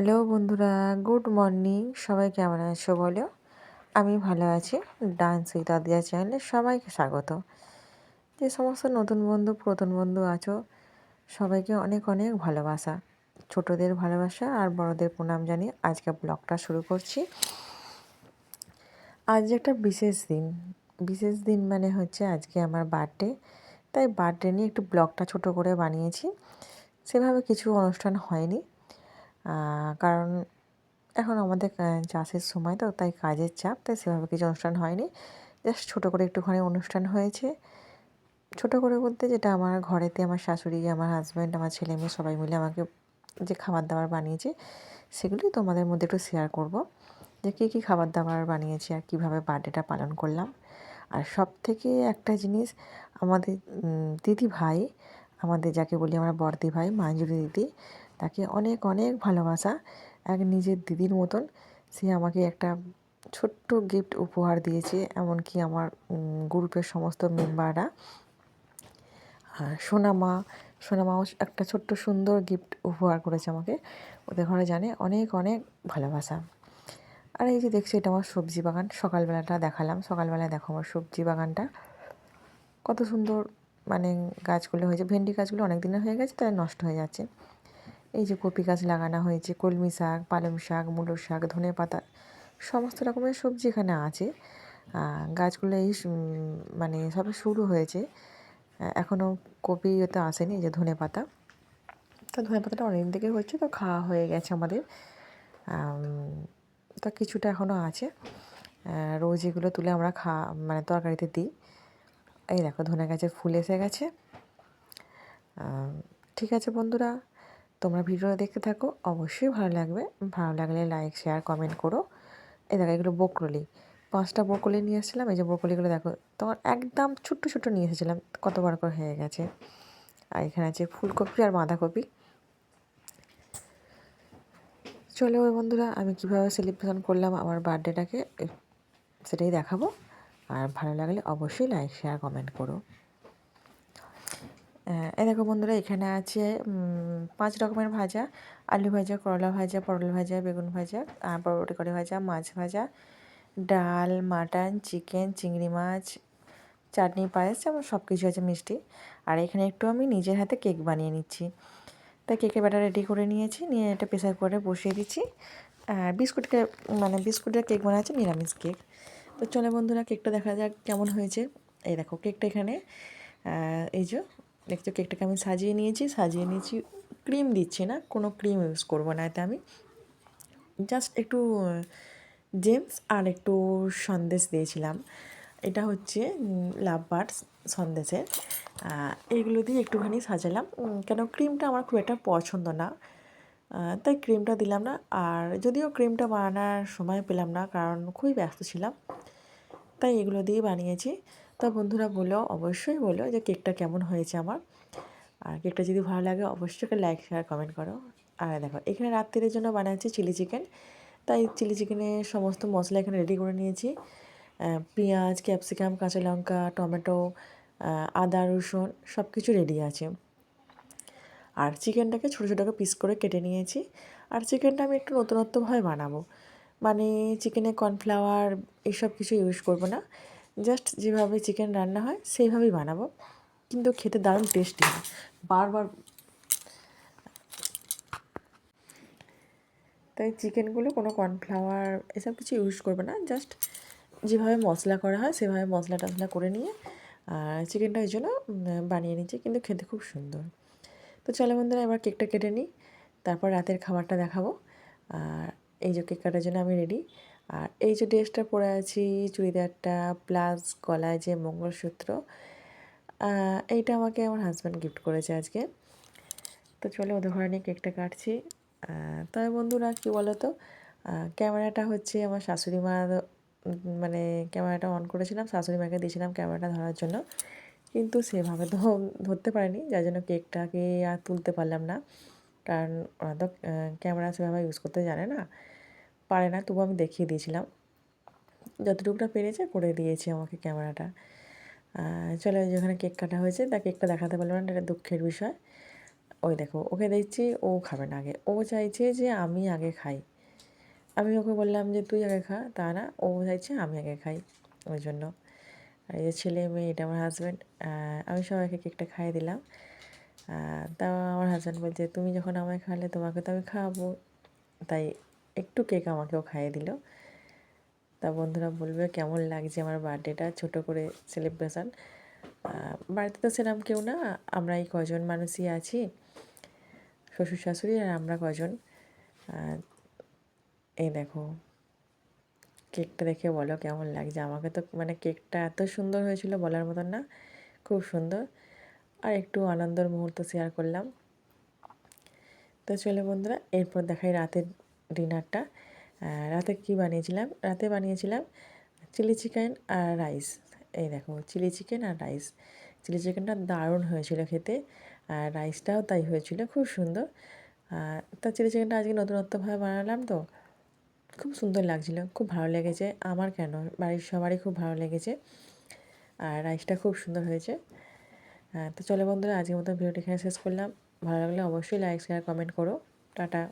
Hello বন্ধুরা, good morning. সবাই কেমন আছো বলো? আমি ভালো আছি। ডান্স উইথ আদিয়া চ্যানেলে সবাইকে স্বাগত। যে সমস্ত নতুন বন্ধু, পুরাতন বন্ধু আছো, সবাইকে অনেক অনেক ভালোবাসা। ছোটদের ভালোবাসা আর বড়দের প্রণাম জানিয়ে আজকে ব্লগটা শুরু করছি। আজ একটা বিশেষ দিন। বিশেষ দিন মানে হচ্ছে আজকে আমার বার্থডে। তাই বার্থডে নিয়ে একটু ব্লগটা ছোট করে বানিয়েছি। সেভাবে কিছু অনুষ্ঠান হয়নি। কারণ এখন আমাদের চাষের সময় তো, তাই কাজের চাপ, তাই সেভাবে কিছু অনুষ্ঠান হয়নি। জাস্ট ছোটো করে একটুখানি অনুষ্ঠান হয়েছে। ছোটো করে বলতে যেটা আমার ঘরেতে আমার শাশুড়ি, আমার হাজব্যান্ড আমার ছেলে মেয়ে সবাই মিলে আমাকে যে খাবার দাবার বানিয়েছে সেগুলি তোমাদের মধ্যে একটু শেয়ার করব। যে কী কী খাবার দাবার বানিয়েছি আর কীভাবে বার্থডেটা পালন করলাম। আর সব থেকে একটা জিনিস, আমাদের দিদি ভাই আমাদের যাকে বলি আমরা বর্দি ভাই মাঞ্জুরি দিদি তাকে অনেক অনেক ভালোবাসা। এক নিজের দিদির মতন। সে আমাকে একটা ছোট্ট গিফট উপহার দিয়েছে, এমনকি আমার গ্রুপের সমস্ত মেম্বাররা আর সোনামা, সোনামাও একটা ছোট্ট সুন্দর গিফট উপহার করেছে আমাকে। ওদের ঘরে জানে অনেক অনেক ভালোবাসা। আর এই যে দেখছি, এটা আমার সবজি বাগান। সকালবেলাটা দেখালাম। সকালবেলায় দেখো আমার সবজি বাগানটা। কত সুন্দর মানে গাছগুলো হয়েছে। ভেন্ডি গাছগুলো অনেক দিনের হয়ে গেছে, তাই নষ্ট হয়ে যাচ্ছে। এই যে কপি গাছ লাগানো হয়েছে, কলমি শাক, পালং শাক মূলোর শাক, ধনে পাতা, সমস্ত রকমের সবজি এখানে আছে। গাছগুলো এই মানে সবে শুরু হয়েছে। এখনও কপি তো আসেনি যে ধনে পাতা। তো ধনে পাতাটা অনেক দিকে হচ্ছে তো খাওয়া হয়ে গেছে আমাদের। তা কিছুটা এখনও আছে। রোজ এগুলো তুলে আমরা খা মানে তরকারিতে দিই। এই দেখো ধনে গাছের ফুল এসে গেছে। ঠিক আছে বন্ধুরা। তোমরা ভিডিওটা দেখতে থাকো, অবশ্যই ভালো লাগবে। ভালো লাগলে লাইক শেয়ার কমেন্ট করো। এই দেখো, এগুলো বকরলি পাঁচটা বকলি নিয়ে এসেছিলাম। এই যে বকলিগুলো দেখো, তোমার একদম ছোট্ট ছোট্ট নিয়ে এসেছিলাম। কত বড় করে হয়ে গেছে। আর এখানে আছে ফুলকপি আর বাঁধাকপি। চলো বন্ধুরা, আমি কীভাবে সেলিব্রেশন করলাম আমার বার্থডেটাকে সেটাই দেখাবো। আর ভালো লাগলে অবশ্যই লাইক শেয়ার কমেন্ট করো। এই দেখো বন্ধুরা, এখানে আছে পাঁচ রকমের ভাজা। আলু ভাজা, করলা ভাজা, পটল ভাজা, বেগুন ভাজা পরবর্তী করে ভাজা, মাছ ভাজা, ডাল, মাটন, চিকেন, চিংড়ি মাছ, চাটনি, পায়েস, যেমন সব কিছু আছে মিষ্টি। আর এখানে একটু আমি নিজের হাতে কেক বানিয়ে নিচ্ছি। তাই কেকের ব্যাটার রেডি করে নিয়েছি, নিয়ে এটা প্রেসার করে বসিয়ে দিচ্ছি। আর বিস্কুটকে মানে বিস্কুটের কেক বানাচ্ছি নিরামিষ কেক। তো চলে বন্ধুরা, কেকটা দেখা যাক কেমন হয়েছে। এই দেখো, কেকটা এখানে এই যে দেখছ কেকটাকে আমি সাজিয়ে নিয়েছি সাজিয়ে নিয়েছি। ক্রিম দিচ্ছি না, কোনো ক্রিম ইউজ করব না এতে আমি। জাস্ট একটু জেমস আর একটু সন্দেশ দিয়েছিলাম। এটা হচ্ছে লাভ বার্ডস সন্দেশের। এইগুলো দিয়ে একটুখানি সাজালাম। কেন ক্রিমটা আমার খুব একটা পছন্দ না। তাই ক্রিমটা দিলাম না। আর যদিও ক্রিমটা বানানোর সময় পেলাম না, কারণ খুবই ব্যস্ত ছিলাম। তাই এগুলো দিয়ে বানিয়েছি। তা বন্ধুরা বলো, অবশ্যই বলো যে কেকটা কেমন হয়েছে আমার। আর কেকটা যদি ভালো লাগে অবশ্যই একটা লাইক শেয়ার কমেন্ট করো। আর দেখো, এখানে রাত্রির জন্য বানাচ্ছি চিলি চিকেন তাই চিলি চিকেনের সমস্ত মশলা এখানে রেডি করে নিয়েছি। পেঁয়াজ ক্যাপসিকাম কাঁচা লঙ্কা, টমেটো আদা, রসুন সব কিছু রেডি আছে। আর চিকেনটাকে ছোটো ছোটো পিস করে কেটে নিয়েছি। আর চিকেনটা আমি একটু নতুনত্বভাবে বানাবো। মানে চিকেনে কর্নফ্লাওয়ার এইসব কিছু ইউজ করব না। জাস্ট যেভাবে চিকেন রান্না হয়, সেইভাবেই বানাবো। কিন্তু খেতে দারুণ টেস্টি হয়। বারবার তাই চিকেনগুলো কোনো কর্নফ্লাওয়ার এসব কিছু ইউজ করবে না। জাস্ট যেভাবে মশলা করা হয়, সেভাবে মশলা টশলা করে নিয়ে, আর চিকেনটা ওই জন্য বানিয়ে নিচ্ছি। কিন্তু খেতে খুব সুন্দর। তো চলো বন্ধুরা, এবার কেকটা কেটে নিই। তারপর রাতের খাবারটা দেখাবো। আর এই যে কেক কাটার জন্য আমি রেডি আর এই যে ড্রেসটা পরে আছি, চুড়িদারটা প্লাস গলায় যে মঙ্গলসূত্র এইটা আমাকে আমার হাজব্যান্ড গিফট করেছে আজকে। তো চলে ওদের ঘরে নিয়ে কেকটা কাটছি। তবে বন্ধুরা কী বলো তো ক্যামেরাটা হচ্ছে আমার শাশুড়ি মা মানে ক্যামেরাটা অন করেছিলাম, শাশুড়ি মাকে দিয়েছিলাম ক্যামেরাটা ধরার জন্য। কিন্তু সেভাবে তো ধরতে পারিনি, যার জন্য কেকটাকে আর তুলতে পারলাম না। কারণ ওরা তো ক্যামেরা সেভাবে ইউজ করতে জানে না। পারে না তবু আমি দেখিয়ে দিয়েছিলাম। যতটুকুটা পেরেছে করে দিয়েছে আমাকে ক্যামেরাটা চলে যেখানে কেক কাটা হয়েছে, তা কেকটা দেখাতে পারলাম না, এটা দুঃখের বিষয়। ওই দেখো, ওকে দেখছি, ও খাবে না আগে। ও চাইছে যে আমি আগে খাই। আমি ওকে বললাম যে, তুই আগে খা। তা না, ও চাইছে আমি আগে খাই ওই জন্য। আর এই যে ছেলে মেয়ে, এটা আমার হাজব্যান্ড আমি সবাইকে কেকটা খাইয়ে দিলাম। তাও আমার হাজব্যান্ড বলছে, তুমি যখন আমায় খাওয়ালে, তোমাকে তো আমি খাওয়াবো। তাই একটু কেক আমাকেও খাইয়ে দিল। তা বন্ধুরা বলবে, কেমন লাগছে আমার বার্থডেটা? ছোটো করে সেলিব্রেশন বাড়িতে তো সেরকম কেউ না আমরা এই কজন মানুষই আছি, শ্বশুর শাশুড়ি আর আমরা কজন এই দেখো, কেকটা দেখে বলো কেমন লাগছে? আমাকে তো মানে কেকটা এত সুন্দর হয়েছিল বলার মতন না, খুব সুন্দর। আর একটু আনন্দের মুহূর্ত শেয়ার করলাম। তো চলে বন্ধুরা, এরপর দেখাই রাতের ডিনারটা। রাতে কি বানিয়েছিলাম? রাতে বানিয়েছিলাম চিলি চিকেন আর রাইস। এই দেখো, চিলি চিকেন আর রাইস। চিলি চিকেনটা দারুণ হয়েছিল খেতে আর রাইসটাও তাই হয়েছিল, খুব সুন্দর। তা চিলি চিকেনটা আজকে নতুনত্বভাবে বানালাম তো খুব সুন্দর লাগছিল, খুব ভালো লেগেছে। আমার কেন? বাড়ির সবারই খুব ভালো লেগেছে আর রাইসটা খুব সুন্দর হয়েছে। তো চলো বন্ধুরা, আজকের মতো ভিডিওটি এখানে শেষ করলাম। ভালো লাগলে অবশ্যই লাইক শেয়ার কমেন্ট করো। টাটা।